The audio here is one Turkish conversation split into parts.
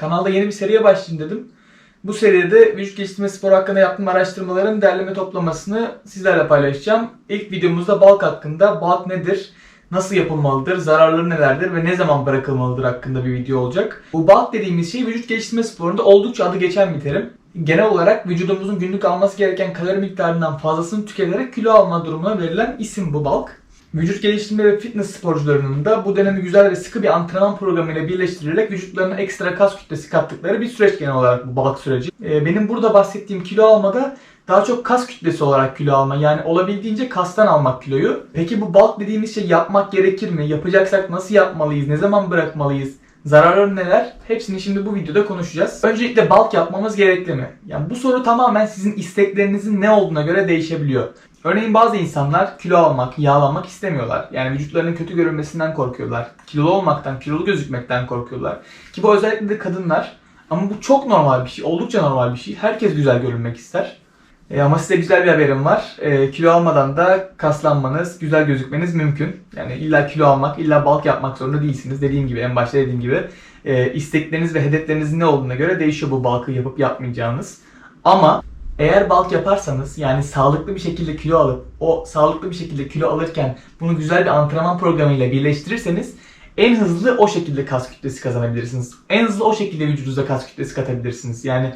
Kanalda yeni bir seriye başlayayım dedim. Bu seride vücut geliştirme sporu hakkında yaptığım araştırmaların derleme toplamasını sizlerle paylaşacağım. İlk videomuzda balk hakkında, balk nedir, nasıl yapılmalıdır, zararları nelerdir ve ne zaman bırakılmalıdır hakkında bir video olacak. Bu balk dediğimiz şey vücut geliştirme sporunda oldukça adı geçen bir terim. Genel olarak vücudumuzun günlük alması gereken kalori miktarından fazlasını tüketerek kilo alma durumuna verilen isim bu balk. Vücut geliştirme ve fitness sporcularının da bu dönemi güzel ve sıkı bir antrenman programıyla birleştirilerek vücutlarına ekstra kas kütlesi kattıkları bir süreç genel olarak bu balk süreci. Ee, benim burada bahsettiğim kilo almada daha çok kas kütlesi olarak kilo alma yani olabildiğince kastan almak kiloyu. Peki bu balk dediğimiz şey yapmak gerekir mi? Yapacaksak nasıl yapmalıyız? Ne zaman bırakmalıyız? Zararları neler? Hepsini şimdi bu videoda konuşacağız. Öncelikle balk yapmamız gerekli mi? Yani bu soru tamamen sizin isteklerinizin ne olduğuna göre değişebiliyor. Örneğin bazı insanlar kilo almak, yağlanmak istemiyorlar. Yani vücutlarının kötü görünmesinden korkuyorlar. Kilolu olmaktan, kilolu gözükmekten korkuyorlar. Ki bu özellikle de kadınlar. Ama bu çok normal bir şey, oldukça normal bir şey. Herkes güzel görünmek ister. E, ama size güzel bir haberim var. E, kilo almadan da kaslanmanız, güzel gözükmeniz mümkün. Yani illa kilo almak, illa balk yapmak zorunda değilsiniz. Dediğim gibi, en başta dediğim gibi e, istekleriniz ve hedeflerinizin ne olduğuna göre değişiyor bu balkı yapıp yapmayacağınız. Ama eğer balk yaparsanız yani sağlıklı bir şekilde kilo alıp o sağlıklı bir şekilde kilo alırken bunu güzel bir antrenman programıyla birleştirirseniz en hızlı o şekilde kas kütlesi kazanabilirsiniz. En hızlı o şekilde vücudunuza kas kütlesi katabilirsiniz. Yani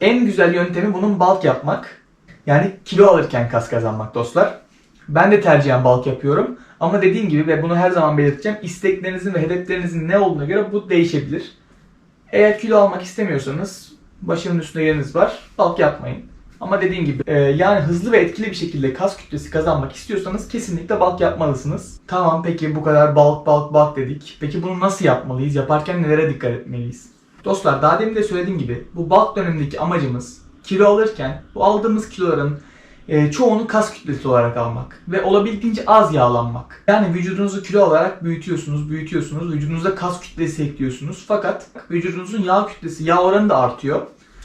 en güzel yöntemi bunun balk yapmak. Yani kilo alırken kas kazanmak dostlar. Ben de tercihen balk yapıyorum. Ama dediğim gibi ve bunu her zaman belirteceğim. isteklerinizin ve hedeflerinizin ne olduğuna göre bu değişebilir. Eğer kilo almak istemiyorsanız başının üstünde yeriniz var. Balk yapmayın. Ama dediğim gibi e, yani hızlı ve etkili bir şekilde kas kütlesi kazanmak istiyorsanız kesinlikle balk yapmalısınız. Tamam peki bu kadar balk balk balk dedik. Peki bunu nasıl yapmalıyız? Yaparken nelere dikkat etmeliyiz? Dostlar daha demin de söylediğim gibi bu balk dönemindeki amacımız kilo alırken bu aldığımız kiloların e, çoğunu kas kütlesi olarak almak ve olabildiğince az yağlanmak. Yani vücudunuzu kilo olarak büyütüyorsunuz, büyütüyorsunuz, vücudunuza kas kütlesi ekliyorsunuz. Fakat vücudunuzun yağ kütlesi, yağ oranı da artıyor.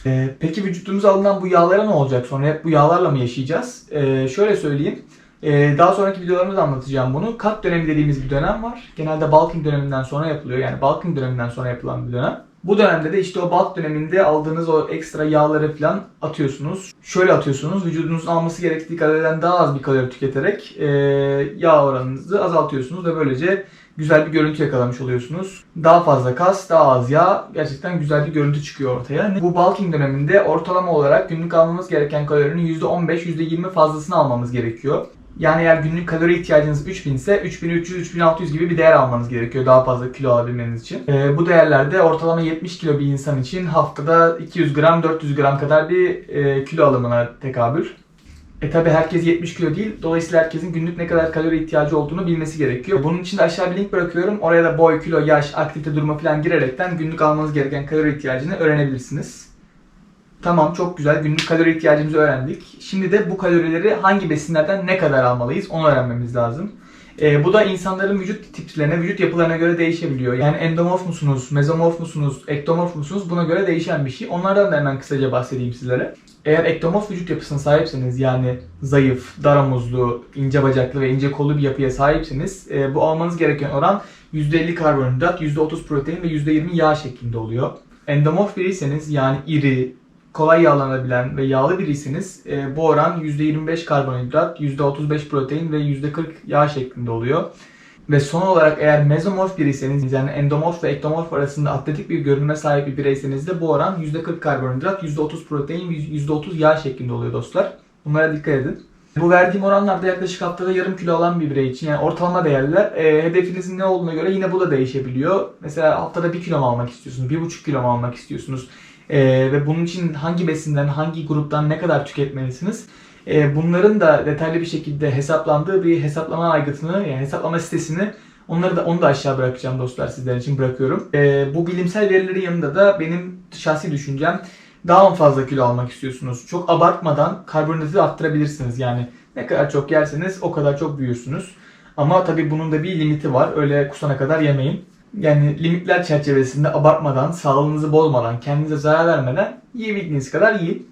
E, peki vücudumuza alınan bu yağlara ne olacak sonra? Hep bu yağlarla mı yaşayacağız? E, şöyle söyleyeyim. E, daha sonraki videolarımda anlatacağım bunu. Kat dönemi dediğimiz bir dönem var. Genelde bulking döneminden sonra yapılıyor. Yani bulking döneminden sonra yapılan bir dönem. Bu dönemde de işte o bulk döneminde aldığınız o ekstra yağları falan atıyorsunuz. Şöyle atıyorsunuz. Vücudunuzun alması gerektiği kaloriden daha az bir kalori tüketerek e, yağ oranınızı azaltıyorsunuz ve böylece güzel bir görüntü yakalamış oluyorsunuz. Daha fazla kas, daha az yağ. Gerçekten güzel bir görüntü çıkıyor ortaya. Bu bulking döneminde ortalama olarak günlük almamız gereken kalorinin %15, %20 fazlasını almamız gerekiyor. Yani eğer günlük kalori ihtiyacınız 3000 ise 3300-3600 gibi bir değer almanız gerekiyor daha fazla kilo alabilmeniz için. Ee, bu değerlerde ortalama 70 kilo bir insan için haftada 200 gram 400 gram kadar bir e, kilo alımına tekabül. E tabi herkes 70 kilo değil. Dolayısıyla herkesin günlük ne kadar kalori ihtiyacı olduğunu bilmesi gerekiyor. Bunun için de aşağı bir link bırakıyorum. Oraya da boy, kilo, yaş, aktivite durumu falan girerekten günlük almanız gereken kalori ihtiyacını öğrenebilirsiniz. Tamam çok güzel günlük kalori ihtiyacımızı öğrendik. Şimdi de bu kalorileri hangi besinlerden ne kadar almalıyız onu öğrenmemiz lazım. Ee, bu da insanların vücut tiplerine, vücut yapılarına göre değişebiliyor. Yani endomorf musunuz, mezomorf musunuz, ektomorf musunuz buna göre değişen bir şey. Onlardan da hemen kısaca bahsedeyim sizlere. Eğer ektomorf vücut yapısına sahipseniz yani zayıf, dar omuzlu, ince bacaklı ve ince kollu bir yapıya sahipseniz e, bu almanız gereken oran %50 karbonhidrat, %30 protein ve %20 yağ şeklinde oluyor. Endomorf biriyseniz yani iri, kolay yağlanabilen ve yağlı biriyseniz e, bu oran %25 karbonhidrat, %35 protein ve %40 yağ şeklinde oluyor. Ve son olarak eğer mezomorf biriyseniz yani endomorf ve ektomorf arasında atletik bir görünme sahip bir bireyseniz de bu oran %40 karbonhidrat, %30 protein ve %30 yağ şeklinde oluyor dostlar. Bunlara dikkat edin. Bu verdiğim oranlarda yaklaşık haftada yarım kilo alan bir birey için yani ortalama değerler e, hedefinizin ne olduğuna göre yine bu da değişebiliyor. Mesela haftada 1 kilo mu almak istiyorsunuz, 1,5 kilo mu almak istiyorsunuz? Ee, ve bunun için hangi besinden, hangi gruptan ne kadar tüketmelisiniz? Ee, bunların da detaylı bir şekilde hesaplandığı bir hesaplama aygıtını, yani hesaplama sitesini onları da onu da aşağı bırakacağım dostlar sizler için bırakıyorum. Ee, bu bilimsel verilerin yanında da benim şahsi düşüncem daha mı fazla kilo almak istiyorsunuz? Çok abartmadan karbonhidratı arttırabilirsiniz. Yani ne kadar çok yerseniz o kadar çok büyürsünüz. Ama tabii bunun da bir limiti var. Öyle kusana kadar yemeyin yani limitler çerçevesinde abartmadan, sağlığınızı bozmadan, kendinize zarar vermeden yiyebildiğiniz kadar yiyin.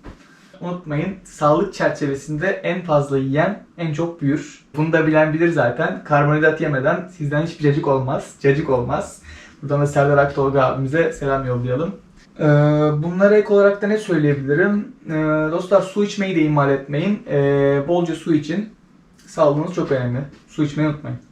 Unutmayın sağlık çerçevesinde en fazla yiyen en çok büyür. Bunu da bilen bilir zaten. Karbonhidrat yemeden sizden hiçbir cacık olmaz. Cacık olmaz. Buradan da Serdar Aktolga abimize selam yollayalım. Ee, bunlara ek olarak da ne söyleyebilirim? Ee, dostlar su içmeyi de ihmal etmeyin. Ee, bolca su için. Sağlığınız çok önemli. Su içmeyi unutmayın.